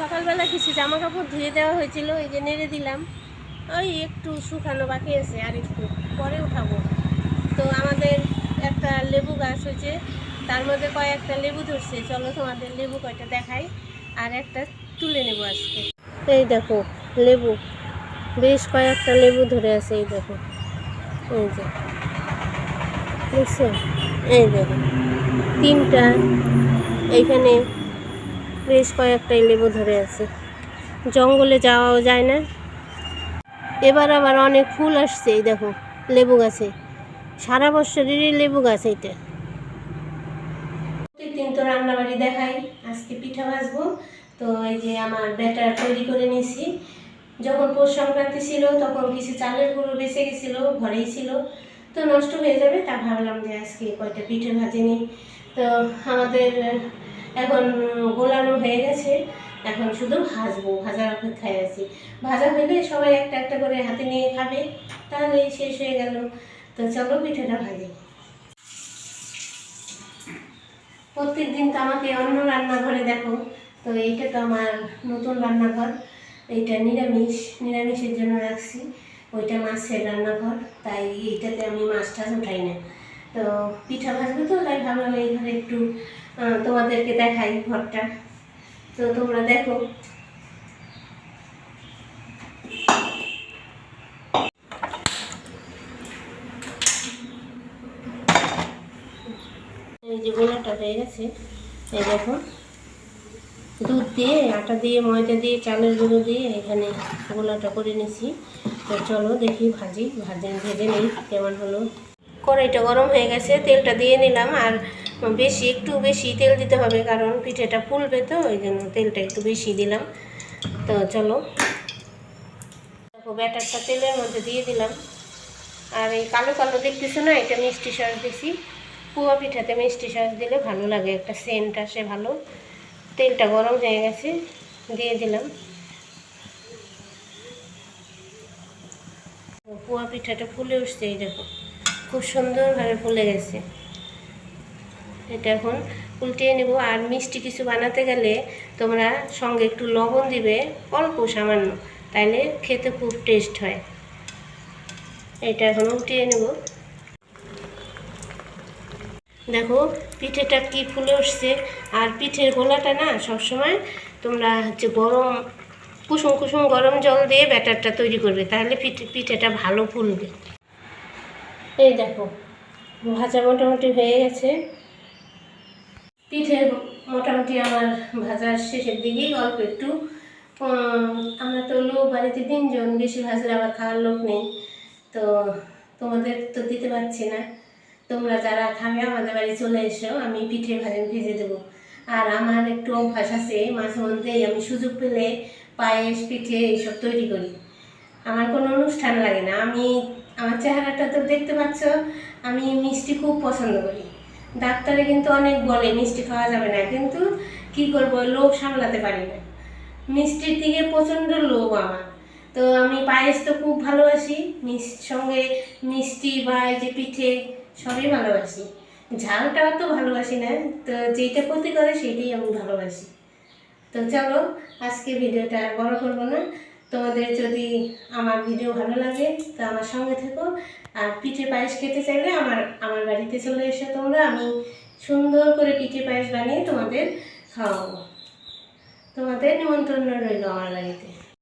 সকালবেলা কিছু জামা কাপড় ধুয়ে দেওয়া হয়েছিল এই যে নেড়ে দিলাম। ওই একটু শুকানো বাকি আছে, আর একটু পরে উঠাবো। তো আমাদের একটা লেবু গাছ হয়েছে, তার মধ্যে কয়েকটা লেবু ধরছে। চলো তোমাদের লেবু কয়টা দেখাই, আর একটা তুলে নেব আজকে। এই দেখো, লেবু। বেশ কয়েকটা লেবু ধরে আছে, এই দেখো। এই যে। দেখছ? এই দেখো। তিনটা, এইখানে বেশ কয়েকটাই লেবু ধরে আছে। জঙ্গলে যাওয়াও যায় না। এবার আবার অনেক ফুল আসছে, এই দেখো, লেবু গাছে। সারা বছরেরই লেবু গাছ এইটা। প্রতিদিন তো রান্নাবাড়ি দেখাই, আজকে পিঠা ভাজবো। তো এই যে আমার ব্যাটার তৈরি করে নিয়েছি। যখন পৌষ সংক্রান্তি ছিল, তখন কিছু চালের গুঁড়ো বেঁচে গেছিল, ঘরেই ছিল। তো নষ্ট হয়ে যাবে, তা ভাবলাম যে আজকে কয়টা পিঠে ভাজে নিই। তো আমাদের এখন গোলানো হয়ে গেছে। এখন শুধু ভাজবো, ভাজার অপেক্ষায় আছি। ভাজা হলে সবাই একটা একটা করে হাতে নিয়ে খাবে। তাহলে শেষ হয়ে গেল। তো চলো পিঠেটা ভাজি। প্রত্যেক দিন তো আমাকে অন্য রান্নাঘরে দেখো। তো এইটা তো আমার নতুন রান্নাঘর। এইটা নিরামিষ। নিরামিষের জন্য রাখছি। ওইটা মাছের রান্নাঘর। তাই এইটাতে আমি মাছ টাছ উঠাই না। তো পিঠা ভাজবো তো, তাই ভাবলাম এই ঘরে একটু তোমাদেরকে দেখাই ঘরটা। তো তোমরা দেখো। এই যে গোলাটা হয়ে গেছে, এই দেখো। দুধ দিয়ে, আটা দিয়ে, ময়দা দিয়ে, চালের গুঁড়ো দিয়ে এখানে গোলাটা করে নিয়েছি। তো চলো দেখি ভাজি। ভাজে, ভেজে নিই, কেমন হলো। কড়াইটা গরম হয়ে গেছে, তেলটা দিয়ে নিলাম। আর বেশি, একটু বেশি তেল দিতে হবে কারণ পিঠেটা ফুলবে তো, ওই জন্য তেলটা একটু বেশি দিলাম। তো চলো। ব্যাটারটা তেলের মধ্যে দিয়ে দিলাম। আর এই কালো কালো দেখতেছো না, এটা মিষ্টি সস দিছি। পুয়া পিঠাতে মিষ্টি সস দিলে ভালো লাগে, একটা সেন্ট আসে ভালো। তেলটা গরম হয়ে গেছে, দিয়ে দিলাম। পুয়া পিঠাটা ফুলে উঠছে, এই দেখো। খুব সুন্দরভাবে ফুলে গেছে। এটা এখন উল্টিয়ে নেব। আর মিষ্টি কিছু বানাতে গেলে তোমরা সঙ্গে একটু লবণ দিবে, অল্প সামান্য, তাইলে খেতে খুব টেস্ট হয়। এটা এখন উল্টিয়ে নেব। দেখো, পিঠেটা কি ফুলে উঠছে। আর পিঠের গোলাটা না সবসময় তোমরা হচ্ছে গরম, কুসুম কুসুম গরম জল দিয়ে ব্যাটারটা তৈরি করবে, তাহলে পিঠে, পিঠেটা ভালো ফুলবে। এই দেখো, ভাজা মোটামুটি হয়ে গেছে। পিঠে মোটামুটি আমার ভাজার শেষের দিকেই, অল্প একটু। আমরা তো লোক, বাড়িতে তিনজন, বেশি ভাজলে আবার খাওয়ার লোক নেই। তো তোমাদের তো দিতে পারছি না। তোমরা যারা খাবে, আমাদের বাড়ি চলে এসো, আমি পিঠে ভাজে ভেজে দেবো। আর আমার একটু অভ্যাস আছে, মাঝে মধ্যেই আমি সুযোগ পেলে পায়েস, পিঠে এইসব তৈরি করি। আমার কোনো অনুষ্ঠান লাগে না। আমি, আমার চেহারাটা তো দেখতে পাচ্ছ, আমি মিষ্টি খুব পছন্দ করি। ডাক্তারে কিন্তু অনেক বলে, মিষ্টি খাওয়া যাবে না। কিন্তু কি করব লোভ সামলাতে পারি না। মিষ্টির দিকে প্রচণ্ড লোভ আমার। তো আমি পায়েস তো খুব ভালোবাসি সঙ্গে মিষ্টি বা এই যে পিঠে সবই ভালোবাসি। ঝালটাও তো ভালোবাসি না, তো যেইটা ক্ষতি করে সেইটাই আমি ভালোবাসি। তো চলো, আজকে ভিডিওটা বড় করব না। তোমাদের যদি আমার ভিডিও ভালো লাগে, তো আমার সঙ্গে থেকো। আর পিঠে পায়েস খেতে চাইলে আমার আমার বাড়িতে চলে এসো তোমরা। আমি সুন্দর করে পিঠে পায়েস বানিয়ে তোমাদের খাওয়াবো। তোমাদের নিমন্ত্রণ রইল আমার বাড়িতে।